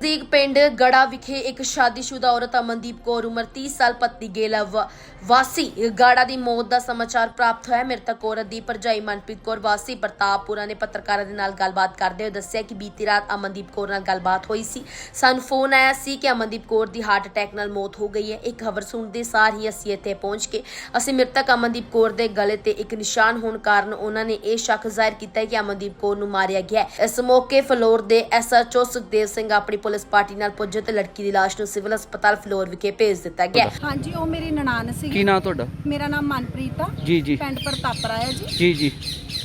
ਨਜ਼ਦੀਕ ਪਿੰਡ ਗੜਾ ਵਿਖੇ ਇੱਕ ਸ਼ਾਦੀशुदा ਔਰਤ ਅਮਨਦੀਪ ਕੌਰ ਉਮਰ 30 ਸਾਲ ਪਤਨੀ ਗੇਲਾ ਵਾਸੀ, ਗਾੜਾ ਦੀ ਮੌਤ ਦਾ ਸਮਾਚਾਰ ਪ੍ਰਾਪਤ ਹੋਇਆ। ਮ੍ਰਿਤਕ ਔਰਤ ਦੀ ਭਰਜਾਈ ਮਨਪ੍ਰੀਤ ਕੌਰ ਵਾਸੀ, ਪ੍ਰਤਾਪਪੁਰਾ ਨੇ ਪੱਤਰਕਾਰਾਂ ਦੇ ਨਾਲ ਗੱਲਬਾਤ ਕਰਦੇ ਹੋਏ ਦੱਸਿਆ ਕਿ ਬੀਤੀ ਰਾਤ ਅਮਨਦੀਪ ਕੌਰ ਨਾਲ ਗੱਲਬਾਤ ਹੋਈ ਸੀ। ਸਾਨੂੰ ਫੋਨ ਆਇਆ ਸੀ ਕਿ ਅਮਨਦੀਪ ਕੌਰ ਦੀ ਹਾਰਟ ਅਟੈਕ ਨਾਲ ਮੌਤ ਹੋ ਗਈ ਹੈ। ਇਹ ਖਬਰ ਸੁਣਦੇ ਸਾਰ ਹੀ ਅਸੀਂ ਇੱਥੇ ਪਹੁੰਚ ਕੇ, ਅਸੀਂ ਮ੍ਰਿਤਕ ਅਮਨਦੀਪ ਕੌਰ ਦੇ ਗਲੇ ਤੇ ਇੱਕ ਨਿਸ਼ਾਨ ਹੋਣ ਕਾਰਨ ਉਹਨਾਂ ਨੇ ਇਹ ਸ਼ੱਕ ਜ਼ਾਹਿਰ ਕੀਤਾ ਕਿ ਅਮਨਦੀਪ ਕੌਰ ਨੂੰ ਮਾਰਿਆ ਗਿਆ ਹੈ। ਇਸ ਮੌਕੇ ਫਲੋਰ ਦੇ ਐਸਐਚਓ ਸੁਖਦੇਵ ਸਿੰਘ ਆਪਣੀ ਪੁਲਿਸ ਪਾਰਟੀ ਨਾਲ ਪੁੱਜੇ ਤੇ ਲੜਕੀ ਦੀ ਲਾਸ਼ ਨੂੰ ਸਿਵਲ ਹਸਪਤਾਲ ਫਲੋਰ ਵਿਖੇ ਭੇਜ ਦਿੱਤਾ ਗਿਆ। ਹਾਂਜੀ ਉਹ ਮੇਰੀ ਨਨਾਣ ਕੀ ਨਾਂ ਤੁਹਾਡਾ? ਮੇਰਾ ਨਾਮ ਮਨਪ੍ਰੀਤ ਆ। ਜੀ ਜੀ। ਪਿੰਡ ਪ੍ਰਤਾਪਰਾ ਹੈ ਜੀ। ਜੀ ਜੀ।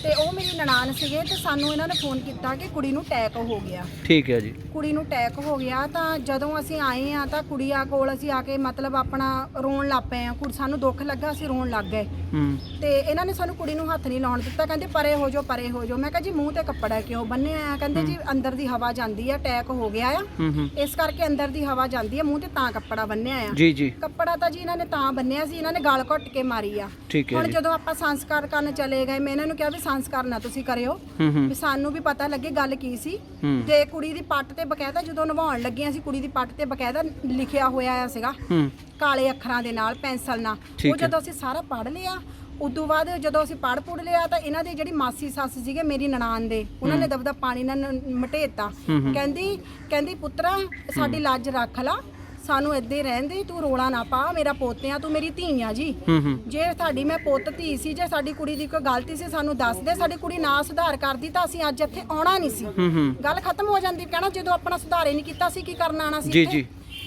ਤੇ ਉਹ ਮੇਰੀ ਨਨਾਣ ਸੀਗੇ ਤੇ ਸਾਨੂੰ ਇਹਨਾਂ ਨੇ ਫੋਨ ਕੀਤਾ ਕਿ ਕੁੜੀ ਨੂੰ ਅਟੈਕ ਹੋ ਗਿਆ। ਠੀਕ ਹੈ ਜੀ। ਕੁੜੀ ਨੂੰ ਅਟੈਕ ਹੋ ਗਿਆ ਤਾਂ ਜਦੋਂ ਅਸੀਂ ਆਏ ਆ ਤਾਂ ਕੁੜੀਆਂ ਕੋਲ ਅਸੀਂ ਆ ਕੇ ਮਤਲਬ ਆਪਣਾ ਰੋਣ ਲੱਗ ਪਏ ਆ। ਕੁੜੀ ਸਾਨੂੰ ਦੁੱਖ ਲੱਗਾ ਅਸੀਂ ਰੋਣ ਲੱਗ ਗਏ। ਹੂੰ। ਤੇ ਇਹਨਾਂ ਨੇ ਸਾਨੂੰ ਕੁੜੀ ਨੂੰ ਹੱਥ ਨਹੀਂ ਲਾਉਣ ਦਿੱਤਾ। ਕਹਿੰਦੇ ਪਰੇ ਹੋ ਜਾਓ ਪਰੇ ਹੋ ਜਾਓ। ਮੈਂ ਕਿਹਾ ਜੀ ਮੂੰਹ ਤੇ ਕੱਪੜਾ ਕਿਉਂ ਬੰਨਿਆ ਆ? ਕਹਿੰਦੇ ਜੀ ਅੰਦਰ ਦੀ ਹਵਾ ਜਾਂਦੀ ਆ ਅਟੈਕ ਹੋ ਗਿਆ ਆ। ਹੂੰ ਹੂੰ। ਇਸ ਕਰਕੇ ਅੰਦਰ ਦੀ ਹਵਾ ਜਾਂਦੀ ਆ ਮੂੰਹ ਤੇ ਤਾਂ ਕੱਪੜਾ ਬੰਨਿਆ ਆ। ਜੀ ਜੀ। ਕੱਪੜਾ ਤਾਂ ਜੀ ਇਹਨਾਂ ਨੇ ਤਾਂ ਬੰਨਿਆ ਸੀ ਇਹਨਾਂ ਨੇ ਗਲ ਘੁੱਟ ਕੇ ਮਾਰੀ ਆ। ਠੀਕ ਹੈ ਹੁਣ ਜੀ। ਜਦੋਂ ਆਪਾਂ ਸੰਸਕਾਰ ਕਰਨ ਚਲੇ ਗਏ ਮੈਂ ਇਹਨਾਂ ਨੂੰ ਕਿਹਾ ਵੀ ਸੰਸਕਾਰ ਨਾ ਤੁਸੀਂ ਕਰਿਓ। ਹੂੰ ਹੂੰ। ਵੀ ਸਾਨੂੰ ਵੀ ਪਤਾ ਲੱਗੇ ਗੱਲ ਕੀ ਸੀ। ਹੂੰ। ਤੇ ਕੁੜੀ ਦੀ ਪੱਟ ਤੇ ਬਕਾਇਦਾ ਜਦੋਂ ਨਵਾਉਣ ਲੱਗੀਆਂ ਸੀ ਕੁੜੀ ਦੀ ਪੱਟ ਤੇ ਬਕਾਇਦਾ ਲਿਖਿਆ ਹੋਇਆ ਆ ਸੀਗਾ। ਹੂੰ। ਕਾਲੇ ਅੱਖਰਾਂ ਦੇ ਨਾਲ ਪੈਨਸਲ ਨਾਲ। ਠੀਕ ਉਹ ਹੈ। ਜਦੋਂ ਅਸੀਂ ਸਾਰਾ ਪੜ੍ਹ ਲਿਆ ਉਦੋਂ ਬਾਅਦ ਜਦੋਂ ਅਸੀਂ ਪੜ੍ਹ ਪੁੜ ਲਿਆ ਤਾਂ ਇਹਨਾਂ ਦੀ ਜਿਹੜੀ ਮਾਸੀ ਸੱਸ ਸੀਗੇ ਮੇਰੀ ਨਨਾਣ ਦੇ ਉਹਨਾਂ ਨੇ ਦਬਦਾ ਪਾਣੀ ਨਾਲ ਮਟੇਤਾ। ਕਹਿੰਦੀ ਕਹਿੰਦੀ ਪੁੱਤਰਾ ਸਾਡੀ ਲੱਜ ਰੱਖ ਲਾ ਸਾਨੂੰ ਹੀ ਰਹਿਣ ਦੇ ਤੂੰ ਰੋਲਾ ਨਾ ਪਾ ਮੇਰਾ ਪੋਤਿਆਂ ਤੂੰ ਮੇਰੀ ਧੀ ਆ ਜੀ। ਜੇ ਸਾਡੀ ਮੈਂ ਪੁੱਤ ਧੀ ਸੀ ਜੇ ਸਾਡੀ ਕੁੜੀ ਦੀ ਕੋਈ ਗਲਤੀ ਸੀ ਸਾਨੂੰ ਦੱਸ ਦੇ ਸਾਡੀ ਕੁੜੀ ਨਾ ਸੁਧਾਰ ਕਰਦੀ ਤਾਂ ਅਸੀਂ ਅੱਜ ਇੱਥੇ ਆਉਣਾ ਨਹੀਂ ਸੀ। ਗੱਲ ਖਤਮ ਹੋ ਜਾਂਦੀ ਕਹਿਣਾ ਜਦੋਂ ਆਪਣਾ ਸੁਧਾਰ ਨਹੀਂ ਕੀਤਾ ਸੀ ਕੀ ਕਰਨ ਆਣਾ ਸੀ ਜੀ? ਜੀ।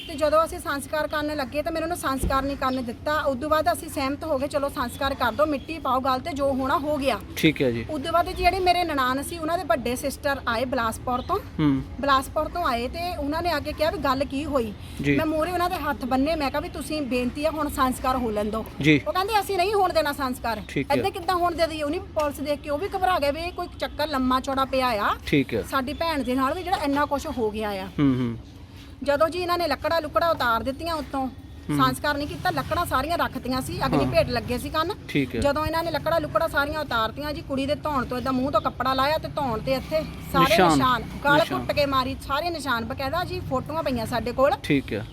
ਤੇ ਜਦੋਂ ਅਸੀਂ ਸੰਸਕਾਰ ਕਰਨ ਲੱਗੇ ਤਾਂ ਮੈਨੂੰ ਉਹਨੂੰ ਸੰਸਕਾਰ ਨਹੀਂ ਕਰਨ ਦਿੱਤਾ। ਉਦੋਂ ਬਾਅਦ ਅਸੀਂ ਸਹਿਮਤ ਹੋ ਗਏ ਚਲੋ ਸੰਸਕਾਰ ਕਰ ਦਿਓ ਮਿੱਟੀ ਪਾਓ ਗੱਲ ਤੇ ਜੋ ਹੋਣਾ ਹੋ ਗਿਆ। ਠੀਕ ਹੈ ਜੀ। ਉਦੋਂ ਬਾਅਦ ਜਿਹੜੇ ਮੇਰੇ ਨਨਾਣ ਸੀ ਉਹਨਾਂ ਦੇ ਵੱਡੇ ਸਿਸਟਰ ਆਏ ਬਲਾਸਪੁਰ ਤੋਂ। ਹੂੰ। ਬਲਾਸਪੁਰ ਤੋਂ ਆਏ ਤੇ ਉਹਨਾਂ ਨੇ ਆ ਕੇ ਕਿਹਾ ਵੀ ਗੱਲ ਕੀ ਹੋਈ? ਜੀ। ਮੈਂ ਮੋਰੇ ਉਹਨਾਂ ਦੇ ਹੱਥ ਬੰਨੇ ਮੈਂ ਕਿਹਾ ਵੀ ਤੁਸੀਂ ਬੇਨਤੀ ਆ ਹੁਣ ਸੰਸਕਾਰ ਹੋ ਲੈਣ ਦਿਓ ਜੀ। ਉਹ ਕਹਿੰਦੇ ਅਸੀਂ ਨਹੀਂ ਹੋਣ ਦੇਣਾ ਸੰਸਕਾਰ। ਠੀਕ ਹੈ। ਏਦਾਂ ਕਿੱਦਾਂ ਹੋਣ ਦੇ ਦਈਏ? ਉਹਨੀ ਪੁਲਿਸ ਦੇਖ ਕੇ ਉਹ ਵੀ ਘਬਰਾ ਗਏ ਵੀ ਇਹ ਕੋਈ ਚੱਕਰ ਲੰਮਾ ਚੌੜਾ ਪਿਆ ਆ। ਠੀਕ ਹੈ। ਸਾਡੀ ਭੈਣ ਦੇ ਨਾਲ ਵੀ ਜਿਹੜਾ ਇੰਨਾ ਕੁਝ ਹੋ ਗਿਆ ਆ। ਹੂੰ ਹੂੰ। ਜਦੋਂ ਜੀ ਇਹਨਾਂ ਨੇ ਲੱਕੜਾ ਲੁਕੜਾ ਉਤਾਰ ਦਿੱਤੀਆਂ ਉੱਤੋਂ ਸੰਸਕਾਰ ਨਹੀਂ ਕੀਤਾ ਲੱਕੜਾਂ ਸਾਰੀਆਂ ਰੱਖਤੀਆਂ ਸੀ ਅਗਨੀ ਭੇਟ ਲੱਗੇ ਸੀ ਕੰਨ। ਠੀਕ ਹੈ। ਜਦੋਂ ਇਹਨਾਂ ਨੇ ਲੱਕੜਾ ਲੁਕੜਾ ਸਾਰੀਆਂ ਉਤਾਰਤੀਆਂ ਜੀ ਕੁੜੀ ਦੇ ਧੌਣ ਤੋਂ ਏਦਾਂ ਮੂੰਹ ਤੋਂ ਕੱਪੜਾ ਲਾਇਆ ਤੇ ਧੌਣ ਤੇ ਇੱਥੇ ਸਾਰੇ ਨਿਸ਼ਾਨ। ਨਿਸ਼ਾਨ ਗਲ ਨਿਸ਼ਾਨ। ਕੁੱਟ ਕੇ ਮਾਰੀ ਸਾਰੇ ਨਿਸ਼ਾਨ ਬਕਾਇਦਾ ਜੀ ਫੋਟੋਆਂ ਪਈਆਂ ਸਾਡੇ ਕੋਲ। ਠੀਕ ਹੈ।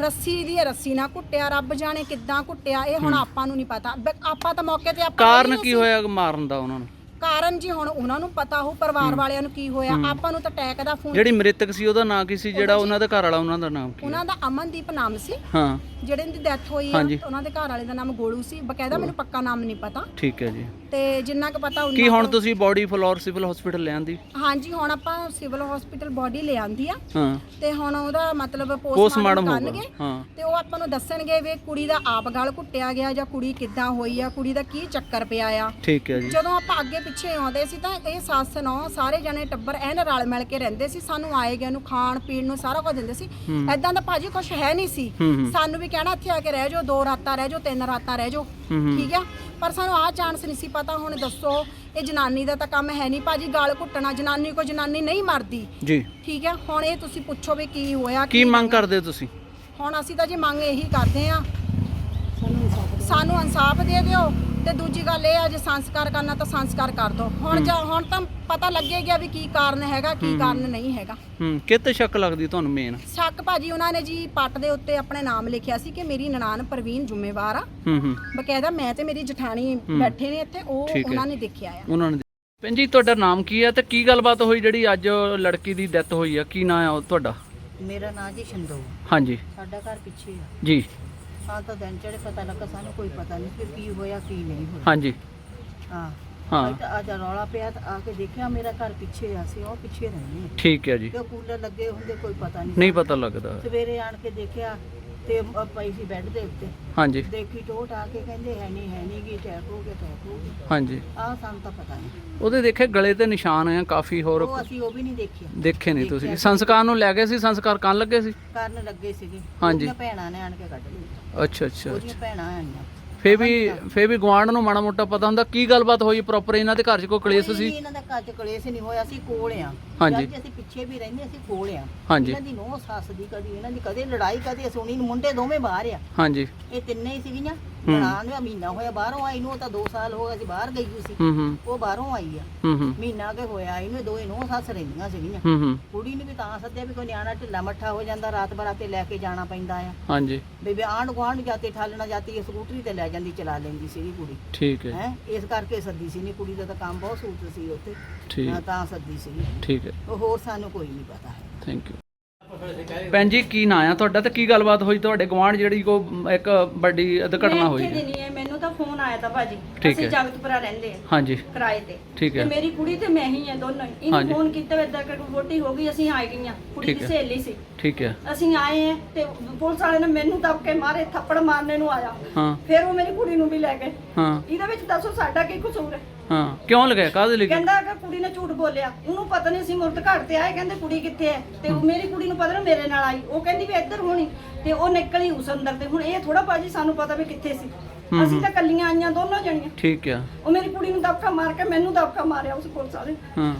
ਰੱਸੀ ਦੀ ਹੈ, ਰੱਸੀ ਨਾਲ ਕੁੱਟਿਆ ਰੱਬ ਜਾਣੇ ਕਿੱਦਾਂ ਕੁੱਟਿਆ ਇਹ ਹੁਣ ਆਪਾਂ ਨੂੰ ਨਹੀਂ ਪਤਾ। ਬ- ਆਪਾਂ ਤਾਂ ਮੌਕੇ ਤੇ ਆਪਾਂ ਕਾਰਨ ਕੀ। ਹੋਇਆ ਮਾਰਨ ਦਾ ਉਹਨਾਂ ਨੂੰ? ਕਾਰਨ ਜੀ ਹੁਣ ਉਹਨਾਂ ਨੂੰ ਪਤਾ ਹੋ ਪਰਿਵਾਰ ਵਾਲਿਆਂ ਨੂੰ ਕੀ ਹੋਇਆ ਆਪਾਂ ਨੂੰ ਤਾਂ ਅਟੈਕ ਦਾ ਫੋਨ ਜਿਹੜੀ ਮ੍ਰਿਤਕ ਸੀ ਉਹਦਾ ਨਾਂ ਕੀ ਸੀ? ਜਿਹੜਾ ਉਹਨਾਂ ਦਾ ਘਰ ਵਾਲਾ ਉਹਨਾਂ ਦਾ ਨਾਮ ਕੀ ਉਹਨਾਂ ਦਾ ਅਮਨਦੀਪ ਨਾਮ ਸੀ। ਹਾਂ। ਜਿਹੜੇ ਦੀ ਡੈਥ ਹੋਈ ਆ ਹਾਂਜੀ। ਉਹਨਾਂ ਦੇ ਘਰ ਵਾਲੇ ਦਾ ਨਾਮ ਗੋਲੂ ਸੀ। ਬਕਾਇਦਾ ਮੈਨੂੰ ਪੱਕਾ ਨਾਮ ਨਹੀਂ ਪਤਾ। ਠੀਕ ਹੈ ਜੀ। ਤੇ ਜਿੰਨਾ ਕੁ ਪਤਾ ਕੀ ਉਹਨਾਂ ਹੁਣ ਤੁਸੀਂ ਬਾਡੀ ਫਲੋਰ ਸਿਵਲ ਹਸਪੀਟਲ ਲਿਆਂਦੀ ਹਾਂਜੀ ਹੁਣ ਆਪਾਂ ਸਿਵਲ ਹਸਪੀਟਲ ਬੋਡੀ ਲੈ ਆਂਦੀ ਆ। ਹਾਂ। ਤੇ ਹੁਣ ਉਹਦਾ ਮਤਲਬ ਪੋਸਟਮਾਰਟਮ ਹੋਊਗਾ, ਕਰਨਗੇ। ਹਾਂ। ਤੇ ਉਹ ਆਪਾਂ ਨੂੰ ਦੱਸਣਗੇ ਵੀ ਕੁੜੀ ਦਾ ਆਪ ਗਲ ਘੁੱਟਿਆ ਗਿਆ ਜਾਂ ਕੁੜੀ ਕਿੱਦਾਂ ਹੋਈ ਆ ਕੁੜੀ ਦਾ ਕੀ ਚੱਕਰ ਪਿਆ ਆ। ਠੀਕ ਹੈ ਜੀ। ਜਦੋਂ ਆਪਾਂ ਅੱਗੇ ਪਿੱਛੇ ਆਉਂਦੇ ਸੀ ਤਾਂ ਇਹ ਸੱਸ ਨੌ ਸਾਰੇ ਜਣੇ ਟੱਬਰ ਐਨ ਰਲ ਮਿਲ ਕੇ ਰਹਿੰਦੇ ਸੀ। ਸਾਨੂੰ ਆਏ ਗਏ ਨੂੰ ਖਾਣ ਪੀਣ ਨੂੰ ਸਾਰਾ ਕੁਝ ਦਿੰਦੇ ਸੀ। ਐਦਾਂ ਦਾ ਭਾਜੀ ਕੁਝ ਹੈ ਨਹੀਂ ਸੀ। ਸਾਨੂੰ ਵੀ ਕਹਿਣਾ ਇੱਥੇ ਆ ਕੇ ਰਹਿ ਜਾਓ ਦੋ ਰਾਤਾਂ ਰਹਿ ਜਾਓ ਤਿੰਨ ਰਾਤਾਂ ਰਹਿ ਜਾਓ। ਠੀਕ ਆ? ਪਰ ਸਾਨੂੰ ਆਹ ਚਾਂਸ ਨਹੀਂ ਸੀ ਪਤਾ। ਹੁਣ ਦੱਸੋ ਇਹ ਜਨਾਨੀ ਦਾ ਤਾਂ ਕੰਮ ਹੈ ਨਹੀਂ। ਭਾਜੀ ਗਾਲ ਘੁੱਟਣਾ ਜਨਾਨੀ ਕੋ ਜਨਾਨੀ ਨਹੀਂ ਮਰਦੀ। ਜੀ। ਠੀਕ ਹੈ ਹੁਣ ਇਹ ਤੁਸੀਂ ਪੁੱਛੋ ਵੀ ਕੀ ਹੋਇਆ ਕੀ ਮੰਗ। ਕਰਦੇ ਹੋ ਤੁਸੀਂ? ਹੁਣ ਅਸੀਂ ਤਾਂ ਜੀ ਮੰਗ ਇਹੀ ਕਰਦੇ ਆ ਸਾਨੂੰ ਇਨਸਾਫ ਦੇ ਦਿਓ ਤੇ ਦੂਜੀ ਗੱਲ ਇਹ ਆ ਜੇ ਸੰਸਕਾਰ ਕਰਨਾ ਤਾਂ ਸੰਸਕਾਰ ਕਰ ਦਿਓ ਹੁਣ ਜਾਂ ਹੁਣ ਤਾਂ ਪਤਾ ਲੱਗੇਗਾ ਵੀ ਕੀ ਕਾਰਨ ਹੈਗਾ ਕੀ ਕਾਰਨ ਨਹੀਂ ਹੈਗਾ। ਹੂੰ ਕਿਤੇ ਸ਼ੱਕ ਲੱਗਦੀ ਤੁਹਾਨੂੰ ਮੇਨ ਸ਼ੱਕ ਭਾਜੀ ਉਹਨਾਂ ਨੇ ਜੀ ਪੱਟ ਦੇ ਉੱਤੇ ਆਪਣੇ ਨਾਮ ਲਿਖਿਆ ਸੀ ਕਿ ਮੇਰੀ ਨਨਾਣ ਪ੍ਰਵੀਨ ਜ਼ਿੰਮੇਵਾਰ ਆ। ਹੂੰ ਹੂੰ। ਬਕਾਇਦਾ ਮੈਂ ਤੇ ਮੇਰੀ ਜਠਾਣੀ ਬੈਠੇ ਨੇ ਇੱਥੇ ਉਹ ਠੀਕ ਹੈ। ਉਹਨਾਂ ਨੇ ਦੇਖਿਆ ਆ। ਉਹਨਾਂ ਨੇ ਭੈਣ ਜੀ ਤੁਹਾਡਾ ਨਾਮ ਕੀ ਹੈ ਤੇ ਕੀ ਗੱਲਬਾਤ ਹੋਈ ਜਿਹੜੀ ਅੱਜ ਲੜਕੀ ਦੀ ਡੈਥ ਹੋਈ ਆ? ਕੀ ਨਾਂ ਆ ਉਹ ਤੁਹਾਡਾ? ਮੇਰਾ ਨਾਂ ਜੀ ਸ਼ੰਦੋ। ਹਾਂਜੀ। ਸਾਡਾ ਘਰ ਪਿੱਛੇ ਆ। ਜੀ। ਹਾਂ ਤਾਂ ਦਿਨ ਚੜੇ ਪਤਾ ਲੱਗਾ ਸਾਨੂੰ ਕੋਈ ਪਤਾ ਨਹੀਂ ਕਿ ਕੀ ਹੋਇਆ ਕੀ ਨਹੀਂ ਹੋਇਆ। ਹਾਂਜੀ। ਹਾਂ। ਹਾਂ। ਅੱਜ ਤਾਂ ਅੱਜ ਰੌਲਾ ਪਿਆ ਤਾਂ ਆ ਕੇ ਦੇਖਿਆ ਮੇਰਾ ਘਰ ਪਿੱਛੇ ਆ ਸੀ ਉਹ ਪਿੱਛੇ ਰਹਿੰਦੇ ਆ ਠੀਕ ਹੈ ਜੀ। ਤੇ ਉਹ ਕੂਲਰ ਲੱਗੇ ਹੁੰਦੇ ਕੋਈ ਪਤਾ ਨਹੀਂ। ਨਹੀਂ ਪਤਾ ਲੱਗਦਾ। ਸਵੇਰੇ ਆਣ ਕੇ ਦੇਖਿਆ ਤੇ ਅ, ਪਈ ਸੀ ਬੈੱਡ ਦੇ ਉੱਤੇ। ਹਾਂਜੀ। ਦੇਖੀ ਟੋਟ ਆ ਕੇ ਕਹਿੰਦੇ ਹੈ ਨਹੀਂ ਹੈ ਨਹੀਂ ਗੀ ਅਟੈਕ ਹੋ ਗਿਆ ਅਟੈਕ ਹੋ ਗਿਆ। ਹਾਂਜੀ। ਆਹ ਸਾਨੂੰ ਤਾਂ ਪਤਾ ਨਹੀਂ। ਉਹਦੇ ਦੇਖੇ ਗਲੇ ਤੇ ਨਿਸ਼ਾਨ ਆ ਕਾਫੀ ਹੋਰ ਉਹ ਅਸੀਂ ਉਹ ਵੀ ਨਹੀਂ ਦੇਖਿਆ। ਦੇਖੇ ਨਹੀਂ ਤੁਸੀਂ। ਸੰਸਕਾਰ ਨੂੰ ਲੈ ਗਏ ਸੀ ਸੰਸਕਾਰ ਕਰਨ ਲੱਗੇ ਸੀ? ਕਰਨ ਲੱਗੇ ਸੀਗੇ। ਹਾਂਜੀ। ਉਹਦੀਆਂ ਭੈਣਾਂ ਨੇ ਆਣ ਕੇ ਕੱਢ ਲਈ ਅੱਛਾ ਅੱਛਾ ਉਹਦੀਆਂ ਭੈਣਾਂ ਆਈਆਂ। ਫੇ ਵੀ ਫੇ ਵੀ ਗਵਾਂਢ ਨੂੰ ਮਾੜਾ ਮੋਟਾ ਪਤਾ ਹੁੰਦਾ ਕੀ ਗੱਲਬਾਤ ਹੋਈ ਪ੍ਰੋਪਰ ਇਹਨਾਂ ਦੇ ਘਰ 'ਚ ਕੋਈ ਕਲੇਸ਼ ਕੋਈ ਸੀ? ਇਹਨਾਂ ਦਾ ਘਰ ਚ ਕਲੇਸ਼ ਨਹੀਂ ਹੋਇਆ ਸੀ ਕੋਲ ਆ। ਹਾਂਜੀ। ਅਸੀਂ ਪਿੱਛੇ ਵੀ ਰਹਿੰਦੇ ਅਸੀਂ ਕੋਲ ਆ। ਹਾਂਜੀ। ਇਹਨਾਂ ਦੀ ਨੋਹ ਸੱਸ ਦੀ ਕਦੀ ਇਹਨਾਂ ਦੀ ਕਦੇ ਲੜਾਈ ਕਦੇ ਸੁਣੀ ਨੂੰ ਮੁੰਡੇ ਦੋਵੇਂ ਬਾਹਰ ਆ। ਹਾਂਜੀ। ਇਹ ਤਿੰਨੇ ਹੀ ਸੀਗੀਆਂ। ਹੂੰ। ਬਣਾਉਣ ਨੂੰ ਮਹੀਨਾ ਹੋਇਆ ਬਾਹਰੋਂ ਆਈ ਨੂੰ ਉਹ ਤਾਂ 2 ਸਾਲ ਹੋ ਗਏ ਸੀ ਬਾਹਰ ਗਈ ਹੋਈ ਸੀ। ਹੂੰ ਹੂੰ। ਉਹ ਬਾਹਰੋਂ ਆਈ ਆ। ਹੂੰ ਹੂੰ। ਮਹੀਨਾ ਕੇ ਹੋਇਆ ਇਹਨੂੰ ਦੋਏ ਨੂੰ ਸੱਸ ਰਹਿੰਦੀਆਂ ਸੀਗੀਆਂ। ਹੂੰ ਹੂੰ। ਕੁੜੀ ਨੂੰ ਵੀ ਤਾਂ ਸੱਦਿਆ ਵੀ ਕੋਈ ਨਿਆਣਾ ਢਿੱਲਾ ਮੱਠਾ ਹੋ ਜਾਂਦਾ ਰਾਤ ਬਰਾਤੇ ਲੈ ਕੇ ਜਾਣਾ ਪੈਂਦਾ ਆ। ਹਾਂਜੀ। ਬੇਬੇ ਆਂਢ ਗੁਆਂਢ ਜਾਤੇ ਠਾਲਣਾ ਜਾਤੀ ਸਕੂਟਰੀ ਤੇ ਲੈ ਜਾਂਦੀ ਚਲਾ ਲੈਂਦੀ ਸੀਗੀ ਕੁੜੀ। ਠੀਕ ਹੈ। ਹੈ ਇਸ ਕਰਕੇ ਸੱਦੀ ਸੀ ਨਹੀਂ ਕੁੜੀ ਦਾ ਤਾਂ ਕੰਮ ਬਹੁਤ ਸੂਤ ਸੀ ਉੱਥੇ। ਠੀਕ। ਤਾਂ ਸੱਦੀ ਸੀ ਠੀਕ ਹੈ। ਉਹ ਹੋਰ ਸਾਨੂੰ ਕੋਈ ਨਹੀਂ ਪਤਾ। ਹੈ ਥੈਂਕ ਯੂ ਭੈਣ ਜੀ ਕੀ ਨਾਂ ਆ ਤੁਹਾਡਾ ਤੇ ਕੀ ਗੱਲਬਾਤ ਹੋਈ ਤੁਹਾਡੇ ਗਵਾਂਢ ਜਿਹੜੀ ਕੋ ਇੱਕ ਵੱਡੀ ਦੁਰਘਟਨਾ ਹੋਈ ਹੈ? ਨਹੀਂ ਹੈ ਮੈਨੂੰ ਤਾਂ ਫੋਨ ਆਇਆ ਤਾਂ ਭਾਜੀ। ਠੀਕ ਅਸੀਂ ਹੈ। ਜਗਤਪੁਰਾ ਰਹਿੰਦੇ ਆ ਹਾਂਜੀ। ਕਿਰਾਏ ਤੇ। ਠੀਕ ਤੇ ਹੈ ਮੇਰੀ ਕੁੜੀ ਤੇ ਮੈਂ ਹੀ ਆ ਦੋਨੋਂ ਹੀ। ਹਾਂਜੀ। ਇਹਨੂੰ ਫੋਨ ਕੀਤਾ ਇਦਾਂ ਕਿ ਵੋਟੀ ਹੋ ਗਈ ਅਸੀਂ ਆ ਗਈਆਂ। ਕੁੜੀ ਠੀਕ ਦੀ ਹੈ। ਸਹੇਲੀ ਸੀ। ਠੀਕ ਹੈ। ਅਸੀਂ ਆਏ ਆ ਤੇ ਪੁਲਿਸ ਵਾਲੇ ਨੇ ਮੈਨੂੰ ਦਬ ਕੇ ਮਾਰੇ ਥੱਪੜ ਮਾਰਨੇ ਨੂੰ ਆਇਆ। ਹਾਂ। ਫਿਰ ਉਹ ਮੇਰੀ ਕੁੜੀ ਨੂੰ ਵੀ ਲੈ ਗਏ। ਹਾਂ। ਇਹਦੇ ਵਿੱਚ ਦੱਸੋ ਸਾਡਾ ਕੀ ਕਸੂਰ ਹੈ? ਹਾਂ ਕਿਉਂ ਲਗਾਇਆ? ਕਾਹਦੇ ਲਈ? ਕਹਿੰਦਾ ਕਿ ਕੁੜੀ ਨੇ ਝੂਠ ਬੋਲਿਆ। ਉਹਨੂੰ ਪਤਾ ਨਹੀਂ ਸੀ ਮੁਰਦ ਘੜ ਤੇ ਆਏ ਕਹਿੰਦੇ ਕੁੜੀ ਕਿੱਥੇ ਹੈ? ਤੇ ਉਹ ਮੇਰੀ ਕੁੜੀ ਨੂੰ ਪਤਾ ਨਾ ਮੇਰੇ ਨਾਲ ਆਈ। ਉਹ ਕਹਿੰਦੀ ਵੀ ਇੱਧਰ ਹੋਣੀ। ਤੇ ਉਹ ਨਿਕਲੀ ਉਸ ਅੰਦਰ ਤੇ ਹੁਣ ਇਹ ਥੋੜਾ ਬਾਜੀ ਸਾਨੂੰ ਪਤਾ ਵੀ ਕਿੱਥੇ ਸੀ। ਅਸੀਂ ਤਾਂ ਕੱਲੀਆਂ ਆਈਆਂ ਦੋਨੋਂ ਜਣੀਆਂ। ਠੀਕ ਹੈ ਉਹ ਮੇਰੀ ਕੁੜੀ ਨੂੰ ਦਬਕਾ ਮਾਰ ਕੇ ਮੈਨੂੰ ਦਬਕਾ ਮਾਰਿਆ ਉਸ ਪੁਲਿਸ ਵਾਲੇ ਹਾਂ।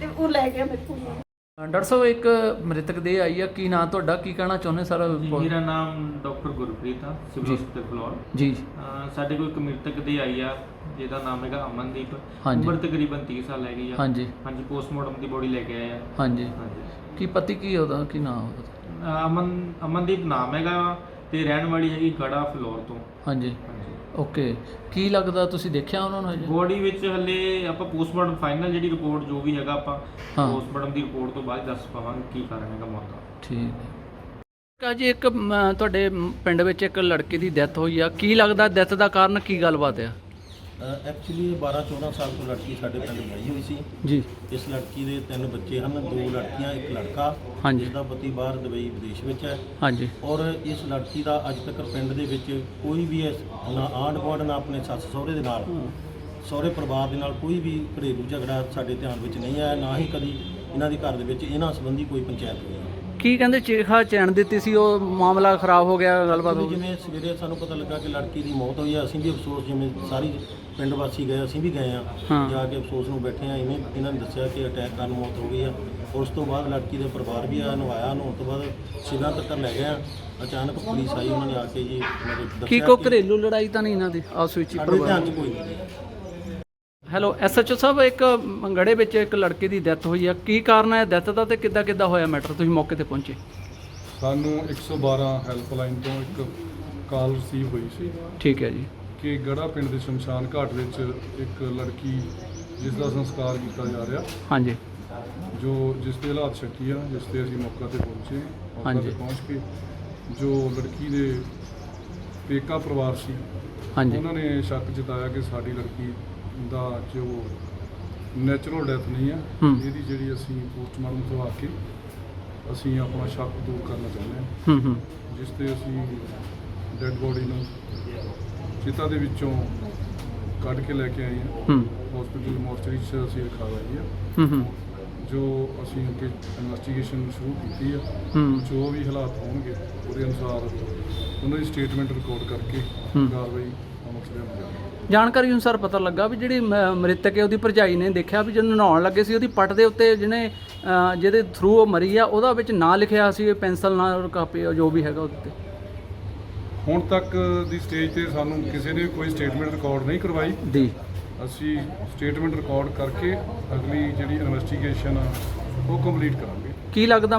ਤੇ ਉਹ ਲੈ ਗਿਆ ਮੇਰੀ ਕੁੜੀ ਨੂੰ ਡਾਕਟਰ ਸਾਹਿਬ ਇੱਕ ਮ੍ਰਿਤਕ ਦੇ ਆਈ ਆ। ਕੀ ਨਾਂ ਤੁਹਾਡਾ? ਕੀ ਕਹਿਣਾ ਚਾਹੁੰਦੇ ਸਰ ਮੇਰਾ ਨਾਮ ਡਾਕਟਰ ਗੁਰਪ੍ਰੀਤ ਆ ਸਿਵਲ ਹਸਪਤਾਲ ਫਲੋਰ। ਜੀ ਅਹ ਸਾਡੇ ਕੋਲ ਇੱਕ ਮ੍ਰਿਤਕ ਦੇ ਆਈ ਆ। ਜਿਹਦਾ ਨਾਮ ਹੈਗਾ ਅਮਨਦੀਪ। ਹਾਂਜੀ। ਉਮਰ ਤਕਰੀਬਨ 30 ਸਾਲ ਹੈਗੀ ਆ। ਹਾਂਜੀ। ਹਾਂਜੀ ਪੋਸਟਮਾਰਟਮ ਦੀ ਬੋਡੀ ਲੈ ਕੇ ਆਏ ਆ। ਹਾਂਜੀ। ਹਾਂਜੀ। ਕੀ ਪਤੀ ਕੀ ਉਹਦਾ? ਕੀ ਨਾਂ ਉਹਦਾ? ਅਮਨ ਅਮਨਦੀਪ ਨਾਮ ਹੈਗਾ ਤੇ ਰਹਿਣ ਵਾਲੀ ਹੈਗੀ ਗੜਾ ਫਲੋਰ ਤੋਂ। ਹਾਂਜੀ। ਹਾਂਜੀ। ਓਕੇ। ਕੀ ਲੱਗਦਾ ਤੁਸੀਂ ਦੇਖਿਆ ਉਹਨਾਂ ਨੂੰ ਅਜੇ ਬੋਡੀ ਵਿੱਚ ਹੱਲੇ ਆਪਾਂ ਪੋਸਟਮਾਰਟਮ ਫਾਈਨਲ ਜਿਹੜੀ ਰਿਪੋਰਟ ਜੋ ਵੀ ਹੈਗਾ ਆਪਾਂ ਹਾਂ। ਪੋਸਟਮਾਰਟਮ ਦੀ ਰਿਪੋਰਟ ਤੋਂ ਬਾਅਦ ਦੱਸ ਪਾਵਾਂਗੇ ਕੀ ਕਾਰਨ ਹੈਗਾ ਮੌਤ ਦਾ। ਠੀਕ ਹੈ। ਜੀ ਇੱਕ ਮ, ਤੁਹਾਡੇ ਪਿੰਡ ਵਿੱਚ ਇੱਕ ਲੜਕੀ ਦੀ ਡੈਥ ਹੋਈ ਆ। ਕੀ ਲੱਗਦਾ ਡੈਥ ਦਾ ਕਾਰਨ ਕੀ ਗੱਲਬਾਤ ਆ? ਐਕਚੁਅਲੀ 12 14 ਸਾਲ ਤੋਂ ਲੜਕੀ ਸਾਡੇ ਪਿੰਡ ਵਿਆਹੀ ਹੋਈ ਸੀ। ਜੀ। ਇਸ ਲੜਕੀ ਦੇ ਤਿੰਨ ਬੱਚੇ ਹਨ ਦੋ ਲੜਕੀਆਂ ਇੱਕ ਲੜਕਾ। ਹਾਂਜੀ। ਜਿਸ ਦਾ ਪਤੀ ਬਾਹਰ ਦੁਬਈ ਵਿਦੇਸ਼ ਵਿੱਚ ਹੈ। ਹਾਂਜੀ। ਔਰ ਇਸ ਲੜਕੀ ਦਾ ਅੱਜ ਤੱਕ ਪਿੰਡ ਦੇ ਵਿੱਚ ਕੋਈ ਵੀ ਇਸ ਨਾ ਆਂਢ ਗੁਆਂਢ ਨਾ ਆਪਣੇ ਸੱਸ ਸਹੁਰੇ ਦੇ ਨਾਲ ਸਹੁਰੇ ਪਰਿਵਾਰ ਦੇ ਨਾਲ ਕੋਈ ਵੀ ਘਰੇਲੂ ਝਗੜਾ ਸਾਡੇ ਧਿਆਨ ਵਿੱਚ ਨਹੀਂ ਆਇਆ ਨਾ ਹੀ ਕਦੀ ਇਹਨਾਂ ਦੇ ਘਰ ਦੇ ਵਿੱਚ ਇਹਨਾਂ ਸੰਬੰਧੀ ਕੋਈ ਪੰਚਾਇਤ ਹੋਈ। ਕੀ ਕਹਿੰਦੇ ਚਿਖਾ ਚੈਨ ਦਿੱਤੀ ਸੀ ਉਹ ਮਾਮਲਾ ਖਰਾਬ ਹੋ ਗਿਆ ਗੱਲਬਾਤ ਹੋ ਗਈ। ਜਿਵੇਂ ਸਵੇਰੇ ਸਾਨੂੰ ਪਤਾ ਲੱਗਾ ਕਿ ਲੜਕੀ ਦੀ ਮੌਤ ਹੋਈ ਆ ਅਸੀਂ ਵੀ ਅਫਸੋਸ ਜਿਵੇਂ ਸਾਰੀ ਪਿੰਡ ਵਾਸੀ ਗਏ ਅਸੀਂ ਵੀ ਗਏ ਆ ਹਾਂ। ਜਾ ਕੇ ਅਫਸੋਸ ਨੂੰ ਬੈਠੇ ਆ ਇਵੇਂ ਇਹਨਾਂ ਨੇ ਦੱਸਿਆ ਕਿ ਅਟੈਕ ਕਾਰਨ ਮੌਤ ਹੋ ਗਈ ਆ। ਉਸ ਤੋਂ ਬਾਅਦ ਲੜਕੀ ਦੇ ਪਰਿਵਾਰ ਵੀ ਆ ਨਵਾਇਆ ਨਹਾਉਣ ਤੋਂ ਬਾਅਦ ਸਿਰਾਂ ਤੱਕ ਲੈ ਗਏ ਆ ਅਚਾਨਕ ਪੁਲਿਸ ਆਈ ਉਹਨਾਂ ਨੇ ਆ ਕੇ ਜੀ ਮਤਲਬ ਦੱਸਿਆ ਕੀ ਕੋ ਕਿ ਘਰੇਲੂ ਲੜਾਈ ਤਾਂ ਨਹੀਂ ਇਹਨਾਂ ਦੀ ਆਪਸ ਵਿੱਚ ਹੀ ਸਾਡੇ ਪਰਿਵਾਰ ਧਿਆਨ 'ਚ ਕੋਈ ਨਹੀਂ ਹੈਲੋ ਐਸਐਚਓ ਸਾਹਿਬ ਇੱਕ ਮੰਗੜੇ ਵਿੱਚ ਇੱਕ ਲੜਕੇ ਦੀ ਡੈਥ ਹੋਈ ਆ। ਕੀ ਕਾਰਨ ਹੈ ਡੈਥ ਦਾ ਤੇ ਕਿੱਦਾਂ ਕਿੱਦਾਂ ਹੋਇਆ ਮੈਟਰ ਤੁਸੀਂ ਮੌਕੇ ਤੇ ਪਹੁੰਚੇ। ਸਾਨੂੰ 112 ਹੈਲਪਲਾਈਨ ਤੋਂ ਇੱਕ ਕਾਲ ਰਿਸੀਵ ਹੋਈ ਸੀ। ਠੀਕ ਹੈ ਜੀ। ਕਿ ਗੜਾ ਪਿੰਡ ਦੇ ਸ਼ਮਸ਼ਾਨ ਘਾਟ ਵਿੱਚ ਇੱਕ ਲੜਕੀ ਜਿਸ ਦਾ ਸੰਸਕਾਰ ਕੀਤਾ ਜਾ ਰਿਹਾ। ਹਾਂਜੀ। ਜੋ ਜਿਸ ਦੇ ਹਾਲਾਤ ਸ਼ੱਕੀ ਆ ਜਿਸ ਤੇ ਅਸੀਂ ਮੌਕਾ ਤੇ ਪਹੁੰਚੇ ਮੌਕਾ ਹਾਂਜੀ। ਤੇ ਪਹੁੰਚ ਕੇ ਜੋ ਲੜਕੀ ਦੇ ਪੇਕਾ ਪਰਿਵਾਰ ਸੀ ਹਾਂਜੀ। ਉਹਨਾਂ ਨੇ ਸ਼ੱਕ ਜਤਾਇਆ ਕਿ ਸਾਡੀ ਲੜਕੀ ਦਾ ਜੋ ਨੈਚੁਰਲ ਡੈਥ ਨਹੀਂ ਆ ਹੂੰ। ਇਹਦੀ ਜਿਹੜੀ ਅਸੀਂ ਪੋਸਟਮਾਰਟਮ ਤੋਂ ਆ ਕੇ ਅਸੀਂ ਆਪਣਾ ਸ਼ੱਕ ਦੂਰ ਕਰਨਾ ਚਾਹੁੰਦੇ ਹਾਂ। ਹੂੰ ਹੂੰ। ਜਿਸ ਤੇ ਅਸੀਂ ਡੈੱਡ ਬੋਡੀ ਨੂੰ ਚਿਤਾ ਦੇ ਵਿੱਚੋਂ ਕੱਢ ਕੇ ਲੈ ਕੇ ਆਏ ਹਾਂ। ਹੂੰ। ਹਸਪੀਟਲ ਮੋਰਚਰੀ 'ਚ ਅਸੀਂ ਰਖਾ ਲਈ ਹੈ ਹੂੰ ਹੂੰ। ਜੋ ਅਸੀਂ ਅੱਗੇ ਇਨਵੈਸਟੀਗੇਸ਼ਨ ਸ਼ੁਰੂ ਕੀਤੀ ਆ ਹੂੰ। ਜੋ ਵੀ ਹਾਲਾਤ ਹੋਣਗੇ ਉਹਦੇ ਅਨੁਸਾਰ ਉਹਨਾਂ ਦੀ ਸਟੇਟਮੈਂਟ ਰਿਕਾਰਡ ਕਰਕੇ। ਕਾਰਵਾਈ ਅਮਲ 'ਚ ਲਿਆਂਦੀ ਜਾਵੇਗੀ ਜਾਣਕਾਰੀ ਅਨੁਸਾਰ ਪਤਾ ਲੱਗਾ ਵੀ ਜਿਹੜੀ ਮ- ਮ੍ਰਿਤਕ ਹੈ ਉਹਦੀ ਭਰਜਾਈ ਨੇ ਦੇਖਿਆ ਵੀ ਜਦੋਂ ਨਹਾਉਣ ਲੱਗੇ ਸੀ ਉਹਦੀ ਪੱਟ ਦੇ ਉੱਤੇ ਜਿਹਨੇ ਅ, ਜਿਹਦੇ ਥਰੂ ਉਹ ਮਰੀ ਆ ਉਹਦਾ ਵਿੱਚ ਨਾਂ ਲਿਖਿਆ ਸੀ ਪੈਨਸਲ ਨਾਲ ਕਾਪੀ ਜੋ ਵੀ ਹੈਗਾ ਉਹਦੇ ਤੇ ਹੁਣ ਤੱਕ ਦੀ ਸਟੇਜ ਤੇ ਸਾਨੂੰ ਕਿਸੇ ਨੇ ਕੋਈ ਸਟੇਟਮੈਂਟ ਰਿਕਾਰਡ ਨਹੀਂ ਕਰਵਾਈ। ਦੀ ਅਸੀਂ ਸਟੇਟਮੈਂਟ ਰਿਕਾਰਡ ਕਰਕੇ ਅਗਲੀ ਜਿਹੜੀ ਇਨਵੈਸਟੀਗੇਸ਼ਨ ਆ ਉਹ ਕੰਪਲੀਟ ਕਰਾਂਗੇ। ਕੀ ਲੱਗਦਾ